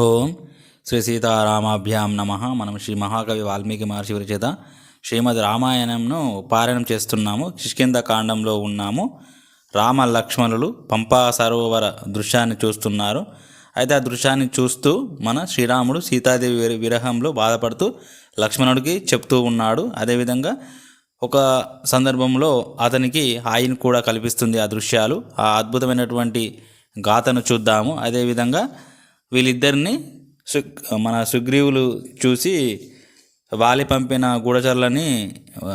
ఓం శ్రీ సీతారామాభ్యాం నమ. మనం శ్రీ మహాకవి వాల్మీకి మహర్షి విరచేత శ్రీమద్ రామాయణంను పారాయణం చేస్తున్నాము. కిష్కింద కాండంలో ఉన్నాము. రామ లక్ష్మణులు పంపా సరోవర దృశ్యాన్ని చూస్తున్నారు. అయితే ఆ దృశ్యాన్ని చూస్తూ మన శ్రీరాముడు సీతాదేవి విరహంలో బాధపడుతూ లక్ష్మణుడికి చెప్తూ ఉన్నాడు. అదేవిధంగా ఒక సందర్భంలో అతనికి హాయిని కూడా కల్పిస్తుంది ఆ దృశ్యాలు. ఆ అద్భుతమైనటువంటి గాథను చూద్దాము. అదేవిధంగా వీళ్ళిద్దరిని సు మన సుగ్రీవులు చూసి వాలి పంపిన గూఢచర్లని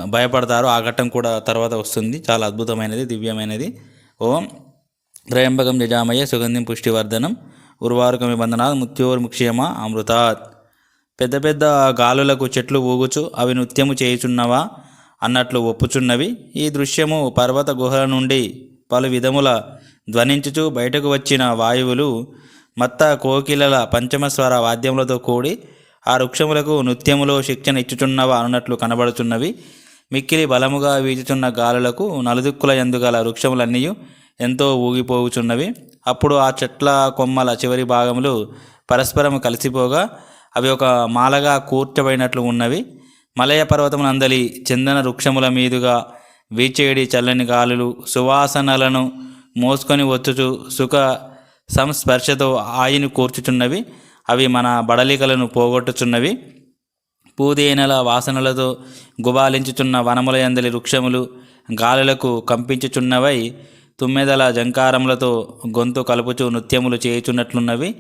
భయపడతారు. ఆ ఘట్టం కూడా తర్వాత వస్తుంది. చాలా అద్భుతమైనది దివ్యమైనది. ఓం త్రయంబకం నిజామయ్య సుగంధిం పుష్టివర్ధనం. ఉర్వారుకమి బంధనాత్ ముత్యోర్ముక్షేమ అమృతాత్. పెద్ద పెద్ద గాలులకు చెట్లు ఊగుచు అవి నృత్యము చేయుచున్నవా అన్నట్లు ఒప్పుచున్నవి. ఈ దృశ్యము పర్వత గుహల నుండి పలు విధముల ధ్వనించుచు బయటకు వచ్చిన వాయువులు మత్త కోకిలల పంచమస్వర వాద్యములతో కూడి ఆ వృక్షములకు నృత్యములో శిక్షణ ఇచ్చుచున్నవా అన్నట్లు కనబడుచున్నవి. మిక్కిలి బలముగా వీచుచున్న గాలులకు నలుదిక్కుల ఎందుగల వృక్షములన్నీ ఎంతో ఊగిపోవుచున్నవి. అప్పుడు ఆ చెట్ల కొమ్మల చివరి భాగములు పరస్పరం కలిసిపోగా అవి ఒక మాలగా కూర్చబడినట్లు ఉన్నవి. మలయ పర్వతమునందలి చందన వృక్షముల మీదుగా వీచేడి చల్లని గాలులు సువాసనలను మోసుకొని వచ్చుచు సుఖ సంస్పర్శతో ఆయిని కూర్చుచున్నవి అవి మన బడలికలను పోగొట్టుచున్నవి. పూదేనల వాసనలతో గుబాలించుచున్న వనముల యందలి వృక్షములు గాలులకు కంపించుచున్నవై తుమ్మెదల జంకారములతో గొంతు కలుపుచు నృత్యములు చేయుచున్నట్లున్నవి.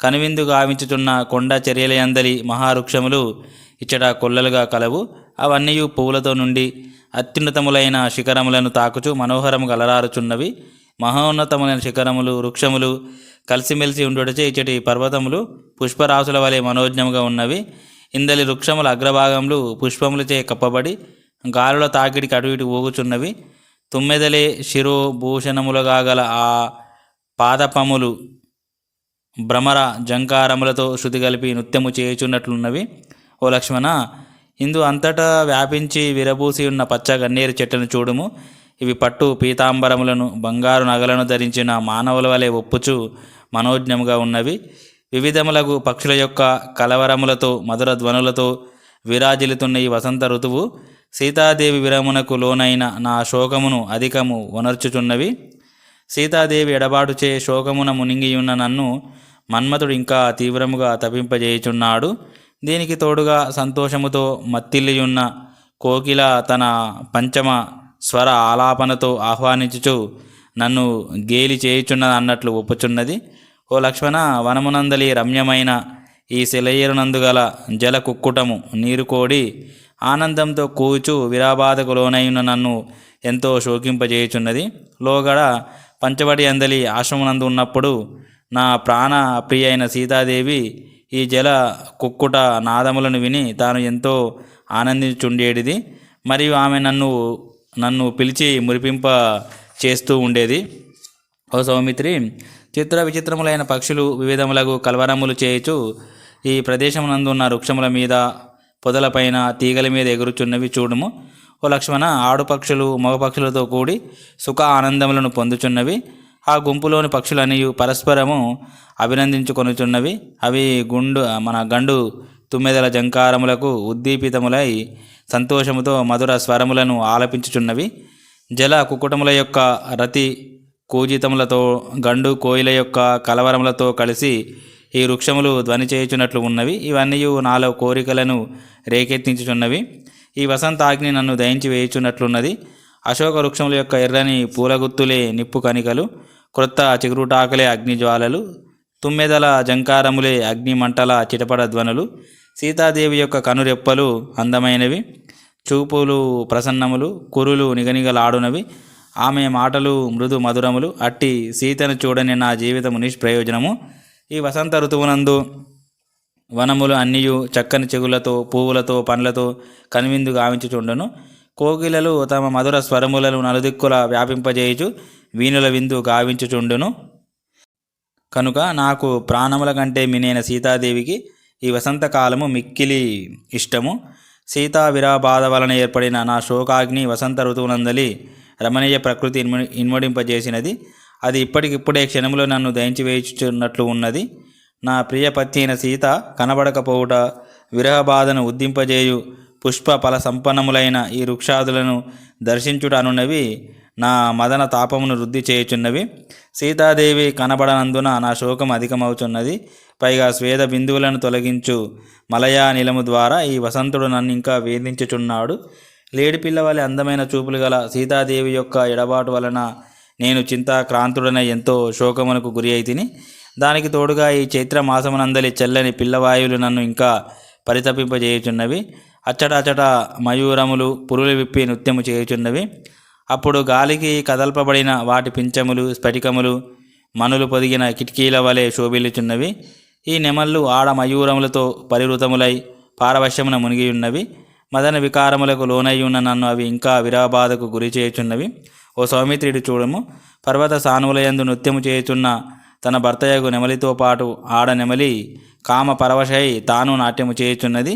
కనువిందు గావించుచున్న కొండ చర్యల యందలి మహావృక్షములు ఇచ్చట కొల్లలుగా కలవు. అవన్నీ పువ్వులతో నుండి అత్యున్నతములైన శిఖరములను తాకుచు మనోహరము గలరారుచున్నవి. మహోన్నతములైన శిఖరములు వృక్షములు కలిసిమెలిసి ఉండుటచే ఇచ్చటి పర్వతములు పుష్పరాసుల వలె మనోజ్ఞముగా ఉన్నవి. ఇందలి వృక్షముల అగ్రభాగములు పుష్పములచే కప్పబడి గాలుల తాకిడికి అటు ఇటు ఊగుచున్నవి. తుమ్మెదలే శిరో భూషణములుగా గల ఆ పాదపములు భ్రమర జంకారములతో శృతి కలిపి నృత్యము చేయుచున్నట్లున్నవి. ఓ లక్ష్మణ ఇందు అంతటా వ్యాపించి విరబూసి ఉన్న పచ్చ గన్నేరు చెట్టును చూడుము. ఇవి పట్టు పీతాంబరములను బంగారు నగలను ధరించిన మానవుల వలె ఒప్పుచు మనోజ్ఞముగా ఉన్నవి. వివిధములగు పక్షుల యొక్క కలవరములతో మధుర ధ్వనులతో విరాజిల్లుతున్న ఈ వసంత ఋతువు సీతాదేవి విరమునకు లోనైన నా శోకమును అధికము వనర్చుచున్నవి. సీతాదేవి ఎడబాటుచే శోకమున మునిగియున్న నన్ను మన్మథుడు ఇంకా తీవ్రముగా తపింపజేయుచున్నాడు. దీనికి తోడుగా సంతోషముతో మత్తిల్లియున్న కోకిల తన పంచమ స్వర ఆలాపనతో ఆహ్వానించుచు నన్ను గేలి చేయుచున్నది అన్నట్లు ఒప్పుచున్నది. ఓ లక్ష్మణ వనమునందలి రమ్యమైన ఈ సెలయేరునందుగల జల కుక్కుటము నీరు కోడి ఆనందంతో కూచు విరాబాధకు లోనైన నన్ను ఎంతో శోకింపజేయుచున్నది. లోగడ పంచబడి అందలి ఆశ్రమనందు ఉన్నప్పుడు నా ప్రాణ ప్రియ అయిన సీతాదేవి ఈ జల కుక్కుట నాదములను విని తాను ఎంతో ఆనందించుండేటిది మరియు ఆమె నన్ను నన్ను పిలిచి మురిపింప చేస్తూ ఉండేది. ఓ సౌమిత్రి చిత్ర విచిత్రములైన పక్షులు వివిధములకు కలవరములు చేయుచు ఈ ప్రదేశమునందు ఉన్న వృక్షముల మీద పొదలపైన తీగల మీద ఎగురుచున్నవి చూడము. ఓ లక్ష్మణ ఆడు పక్షులు మగ పక్షులతో కూడి సుఖ ఆనందములను పొందుచున్నవి. ఆ గుంపులోని పక్షులన్నీ పరస్పరము అభినందించుకొనుచున్నవి. అవి గుండు మన గండు తుమ్మెదల జంకారములకు ఉద్దీపితములై సంతోషముతో మధుర స్వరములను ఆలపించుచున్నవి. జల కుకుటముల యొక్క రతి కూజితములతో గండు కోయిల యొక్క కలవరములతో కలిసి ఈ వృక్షములు ధ్వని చేయుచున్నట్లు ఉన్నవి. ఇవన్నీ నాలో కోరికలను రేకెత్తించుచున్నవి. ఈ వసంతాగ్ని నన్ను దయించి వేయుచున్నట్లున్నది. అశోక వృక్షముల యొక్క ఎర్రని పూలగుత్తులే నిప్పు కణికలు క్రొత్త చిగురుటాకలే అగ్నిజ్వాలలు తుమ్మెదల జంకారములే అగ్నిమంటల చిటపడ ధ్వనులు. సీతాదేవి యొక్క కనురెప్పలు అందమైనవి. చూపులు ప్రసన్నములు కురులు నిగనిగలాడునవి. ఆమె మాటలు మృదు మధురములు. అట్టి సీతను చూడని నా జీవితము నిష్ప్రయోజనము. ఈ వసంత ఋతువునందు వనములు అన్నియు చక్కని చెగులతో పువ్వులతో పండ్లతో కనువిందు గావించుచుండును. కోకిలలు తమ మధుర స్వరములను నలుదిక్కుల వ్యాపింపజేయుచు వీణుల విందు గావించుచుండును. కనుక నాకు ప్రాణముల కంటే మినైన సీతాదేవికి ఈ వసంతకాలము మిక్కిలి ఇష్టము. సీతా విరాబాధ వలన ఏర్పడిన నా శోకాగ్ని వసంత ఋతువునందలి రమణీయ ప్రకృతి ఇన్మ ఇన్మడింపజేసినది అది ఇప్పటికిప్పుడే క్షణంలో నన్ను దయించి వేయుచున్నట్లు ఉన్నది. నా ప్రియపత్ని అయిన సీత కనబడకపోవుట విరహబాధను ఉద్దింపజేయు పుష్ప ఫల సంపన్నములైన ఈ వృక్షాదులను దర్శించుట అనున్నవి నా మదన తాపమును వృద్ధి చేయుచున్నవి. సీతాదేవి కనబడనందున నా శోకం అధికమవుతున్నది పైగా స్వేద బిందువులను తొలగించు మలయా నిలము ద్వారా ఈ వసంతుడు నన్ను ఇంకా వేధించుచున్నాడు. లేడి పిల్లవలె అందమైన చూపులు గల సీతాదేవి యొక్క ఎడబాటు వలన నేను చింతాక్రాంతుడనే ఎంతో శోకమునకు గురి అయితిని దానికి తోడుగా ఈ చైత్ర మాసమునందలి చెల్లని పిల్లవాయువులు నన్ను ఇంకా పరితపింపజేయుచున్నవి. అచ్చట అచ్చట మయూరములు పురులు విప్పి నృత్యము చేయుచున్నవి. అప్పుడు గాలికి కదల్పబడిన వాటి పించములు స్ఫటికములు మనులు పొదిగిన కిటికీల వలె శోభిల్లుచున్నవి. ఈ నెమళ్ళు ఆడ మయూరములతో పరివృతములై పారవశ్యమున మునిగియున్నవి. మదన వికారములకు లోనయ్యున్న నన్ను అవి ఇంకా విరాబాధకు గురి చేయుచున్నవి. ఓ సౌమిత్రుడు చూడము. పర్వత సానువులయందు నృత్యము చేయుచున్న తన భర్తయగు నెమలితో పాటు ఆడ నెమలి కామ పరవశై తాను నాట్యము చేయుచున్నది.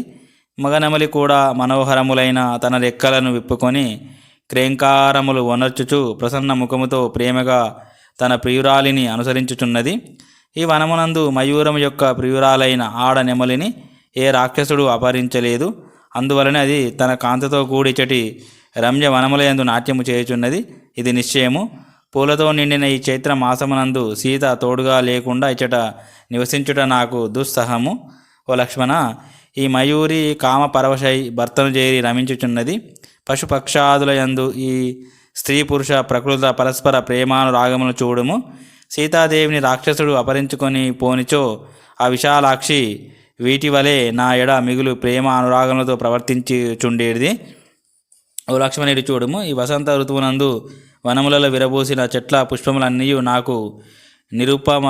మగ నెమలి కూడా మనోహరములైన తన రెక్కలను విప్పుకొని క్రేంకారములు వనర్చుచు ప్రసన్న ముఖముతో ప్రేమగా తన ప్రియురాలిని అనుసరించుచున్నది. ఈ వనమునందు మయూరం యొక్క ప్రియురాలైన ఆడ నెమలిని ఏ రాక్షసుడు అపహరించలేదు. అందువలన అది తన కాంతితో కూడిచటి రమ్య వనములయందు నాట్యము చేయుచున్నది. ఇది నిశ్చయము. పూలతో నిండిన ఈ చైత్ర మాసమునందు సీత తోడుగా లేకుండా ఇచ్చట నివసించుట నాకు దుస్సహము. ఓ లక్ష్మణ ఈ మయూరి కామ పరవశై భర్తను చేరి రమించుచున్నది. పశుపక్షాదులయందు ఈ స్త్రీ పురుష ప్రకృత పరస్పర ప్రేమానురాగమును చూడుము. సీతాదేవిని రాక్షసుడు అపహరించుకొని పోనిచో ఆ విశాలాక్షి వీటి వలె నా ఎడ మిగులు ప్రేమ అనురాగములతో ప్రవర్తించి చుండేది ఓ లక్ష్మణుడి చూడుము ఈ వసంత ఋతువునందు వనములలో విరబూసిన చెట్ల పుష్పములన్నీ నాకు నిరూపమ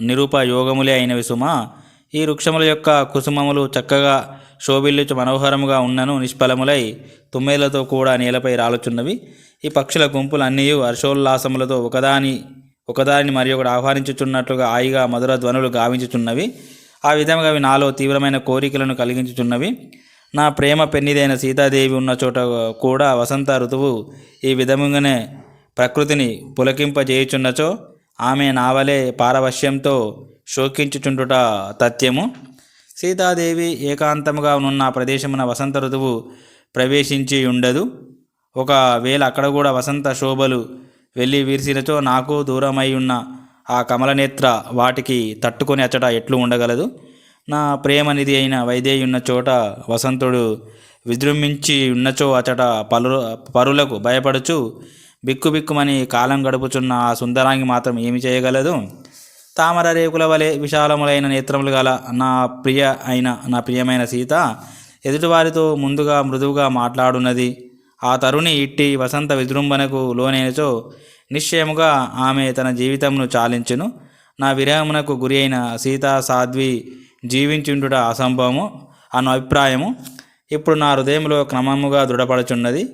నిరూపయోగములే అయినవి సుమా. ఈ వృక్షముల యొక్క కుసుమములు చక్కగా శోభిల్లుచు మనోహరముగా ఉన్నను నిష్ఫలములై తుమ్మెలతో కూడా నేలపై రాలుచున్నవి. ఈ పక్షుల గుంపులు అన్నీ హర్షోల్లాసములతో ఒకదాని ఒకదానిని మరి ఒకటి ఆహ్వానించుచున్నట్లుగా హాయిగా మధుర ధ్వనులు గావించుచున్నవి. ఆ విధంగా అవి నాలో తీవ్రమైన కోరికలను కలిగించుచున్నవి. నా ప్రేమ పెన్నిదైన సీతాదేవి ఉన్న చోట కూడా వసంత ఋతువు ఈ విధముగానే ప్రకృతిని పులకింపజేయుచున్నచో ఆమె నావలే పారవశ్యంతో శోకించుచుండుట తథ్యము. సీతాదేవి ఏకాంతముగా ఉన్న ప్రదేశమున వసంత ఋతువు ప్రవేశించి ఉండదు ఒకవేళ అక్కడ కూడా వసంత శోభలు వెళ్ళి వీర్సినచో నాకు దూరమై ఉన్న ఆ కమలనేత్ర వాటికి తట్టుకొని అచ్చట ఎట్లు ఉండగలదు? నా ప్రేమనిధి అయిన వైదేహి ఉన్న చోట వసంతుడు విజృంభించి ఉన్నచో అచట పలు పరులకు భయపడుచు బిక్కుబిక్కుమని కాలం గడుపుచున్న ఆ సుందరాంగి మాత్రం ఏమి చేయగలదు? తామర రేకుల వలె విశాలములైన నేత్రములు గల నా ప్రియ అయిన నా ప్రియమైన సీత ఎదుటివారితో ముందుగా మృదువుగా మాట్లాడున్నది. ఆ తరుణి ఇట్టి వసంత విజృంభణకు లోనైనచో నిశ్చయముగా ఆమె తన జీవితమును చాలించును. నా విరహమునకు గురి అయిన సీతా సాధ్వి జీవించుండుట అసంభవము అన్న అభిప్రాయము. ఇప్పుడు నా హృదయంలో క్రమముగా దృఢపడుచున్నది.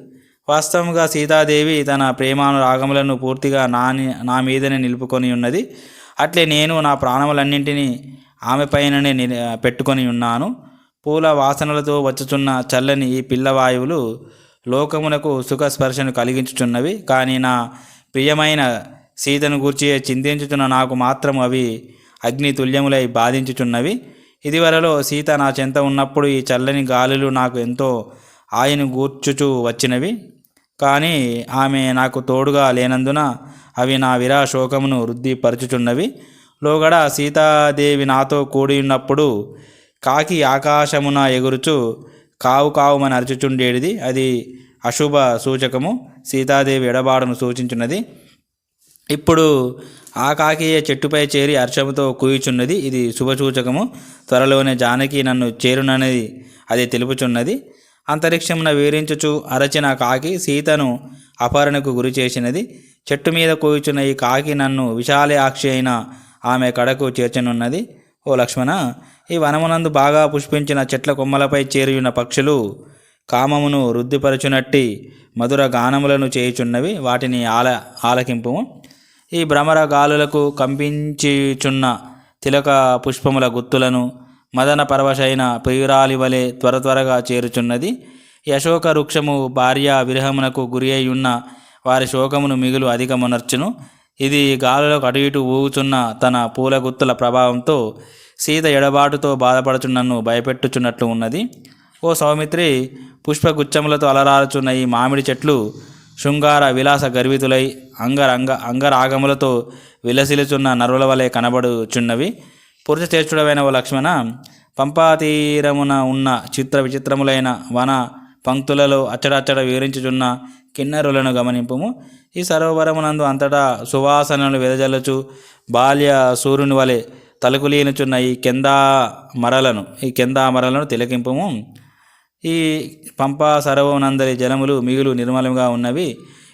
వాస్తవంగా సీతాదేవి తన ప్రేమానురాగములను పూర్తిగా నాని నా మీదనే నిలుపుకొని ఉన్నది. అట్లే నేను నా ప్రాణములన్నింటినీ ఆమె పైననే ని- పెట్టుకొని ఉన్నాను. పూల వాసనలతో వచ్చుచున్న చల్లని ఈ పిల్లవాయువులు లోకమునకు సుఖ స్పర్శను కలిగించుచున్నవి. కానీ నా ప్రియమైన సీతను గూర్చి చింతించుచున్న నాకు మాత్రం అవి అగ్ని తుల్యములై బాధించుచున్నవి. ఇదివరలో సీత నా చెంత ఉన్నప్పుడు ఈ చల్లని గాలులు నాకు ఎంతో ఆయన గూర్చుచూ వచ్చినవి. కానీ ఆమె నాకు తోడుగా లేనందున అవి నా విరా శోకమును వృద్ధిపరచుచున్నవి. లోగడ సీతాదేవి నాతో కూడి ఉన్నప్పుడు కాకి ఆకాశమున ఎగురుచు కావు కావుమని అరచుచుండేది అది అశుభ సూచకము. సీతాదేవి ఎడబాడును సూచించున్నది. ఇప్పుడు ఆ కాకియ చెట్టుపై చేరి హర్షముతో కూయుచున్నది. ఇది శుభసూచకము త్వరలోనే జానకి నన్ను చేరుననేది అది తెలుపుచున్నది. అంతరిక్షమున వీరించుచు అరచిన కాకి సీతను అపహరణకు గురి చేసినది. చెట్టు మీద కూర్చున్న ఈ కాకి నన్ను విశాలయాక్షి అయిన ఆమె కడకు చేర్చనున్నది. ఓ లక్ష్మణ ఈ వనమునందు బాగా పుష్పించిన చెట్ల కొమ్మలపై చేరియున్న పక్షులు కామమును వృద్ధిపరచునట్టి మధుర గానములను చేయుచున్నవి. వాటిని ఆల ఆలకింపు ఈ భ్రమర గాలులకు కంపించుచున్న తిలక పుష్పముల గుత్తులను మదన పరవశైన ప్రియురాలి వలె త్వర త్వరగా చేరుచున్నది. యశోక అశోక వృక్షము భార్య విరహమునకు గురి అయి ఉన్న వారి శోకమును మిగులు అధికమునర్చును. ఇది గాలిలోకి అటు ఇటు ఊగుచున్న తన పూల గుత్తుల ప్రభావంతో సీత ఎడబాటుతో బాధపడుచున్నను భయపెట్టుచున్నట్లు ఉన్నది. ఓ సౌమిత్రి పుష్పగుచ్చములతో అలరారుచున్న ఈ మామిడి చెట్లు శృంగార విలాస గర్వితులై అంగరంగ అంగరాగములతో విలసిలుచున్న నరుల వలె కనబడుచున్నవి. పురుష చేర్చుడమైన ఓ లక్ష్మణ పంపాతీరమున ఉన్న చిత్ర విచిత్రములైన వన పంక్తులలో అచ్చడచ్చడ వివరించుచున్న కిన్నరులను గమనింపము. ఈ సరోవరమునందు అంతటా సువాసనలు వెదజల్లుచు బాల్య సూర్యుని వలె తలుకులీనుచున్న ఈ కెందా మరలను ఈ కెందా మరలను తిలకింపుము. ఈ పంపా సరోవనందరి జలములు మిగులు నిర్మలంగా ఉన్నవి.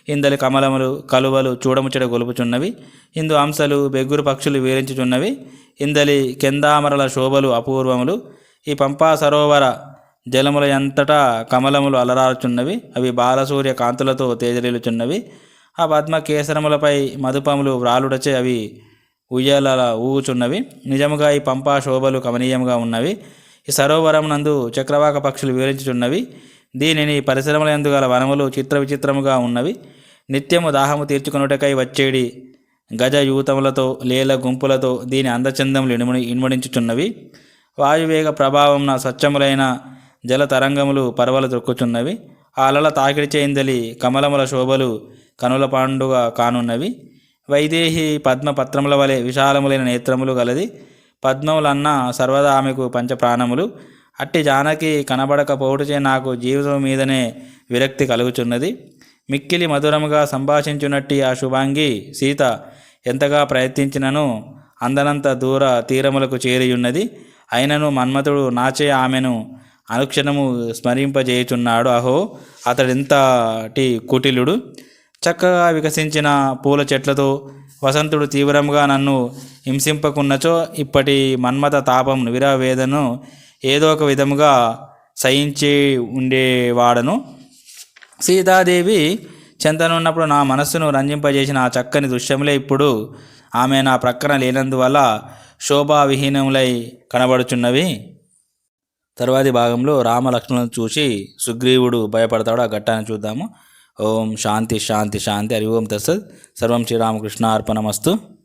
ఇందలి కమలములు కలువలు చూడముచ్చట గొలుపుచున్నవి. ఇందు అంశలు బెగ్గురు పక్షులు వీరించుచున్నవి ఇందలి కెందామరల శోభలు అపూర్వములు. ఈ పంపా సరోవర జలముల ఎంతటా కమలములు అలరారుచున్నవి. అవి బాలసూర్య కాంతులతో తేజరిల్లుచున్నవి ఆ పద్మ కేసరములపై మధుపములు వ్రాలుడచే అవి ఉయ్యాల ఊగుచున్నవి. నిజముగా ఈ పంపా శోభలు కమనీయముగా ఉన్నవి. ఈ సరోవరం నందు చక్రవాక పక్షులు వివరించుచున్నవి. దీనిని పరిశ్రమల ఎందుగల వనములు చిత్ర విచిత్రముగా ఉన్నవి. నిత్యము దాహము తీర్చుకొనుటకై వచ్చేడి. గజ యూతములతో లేల గుంపులతో దీని అందచందములు ఇనుమడి ఇనుమడించుచున్నవి. వాయువేగ ప్రభావంన స్వచ్ఛములైన జల తరంగములు పర్వలు దొక్కుచున్నవి అలల తాకిడి చేయిందలి కమలముల శోభలు కనుల పండుగ కానున్నవి. వైదేహి పద్మ పత్రముల వలె విశాలములైన నేత్రములు గలది. పద్మములన్న సర్వదా ఆమెకు పంచప్రాణములు. అట్టి జానకి కనబడకపోవటచే నాకు జీవితం మీదనే విరక్తి కలుగుచున్నది. మిక్కిలి మధురముగా సంభాషించున్నట్టి ఆ శుభాంగి సీత ఎంతగా ప్రయత్నించినను అందనంత దూర తీరములకు చేరియున్నది. అయినను మన్మథుడు నాచే ఆమెను అనుక్షణము స్మరింపజేయుచున్నాడు. అహో అతడింతటి కుటిలుడు. చక్కగా వికసించిన పూల చెట్లతో వసంతుడు తీవ్రంగా నన్ను హింసింపకున్నచో ఇప్పటి మన్మథ తాపం విరవేదను ఏదో ఒక విధముగా సహించి ఉండేవాడను. సీతాదేవి చెంతనున్నప్పుడు నా మనస్సును రంజింపజేసిన ఆ చక్కని దృశ్యములే ఇప్పుడు ఆమె నా ప్రక్కన లేనందువల్ల శోభావిహీనములై కనబడుచున్నవి. తర్వాతి భాగంలో రామలక్ష్మణులను చూసి సుగ్రీవుడు భయపడతాడు. ఆ ఘట్టాన్ని చూద్దాము. ఓం శాంతి శాంతి శాంతి. హరి ఓం తస్సత్. సర్వం శ్రీరామకృష్ణ అర్పణమస్తు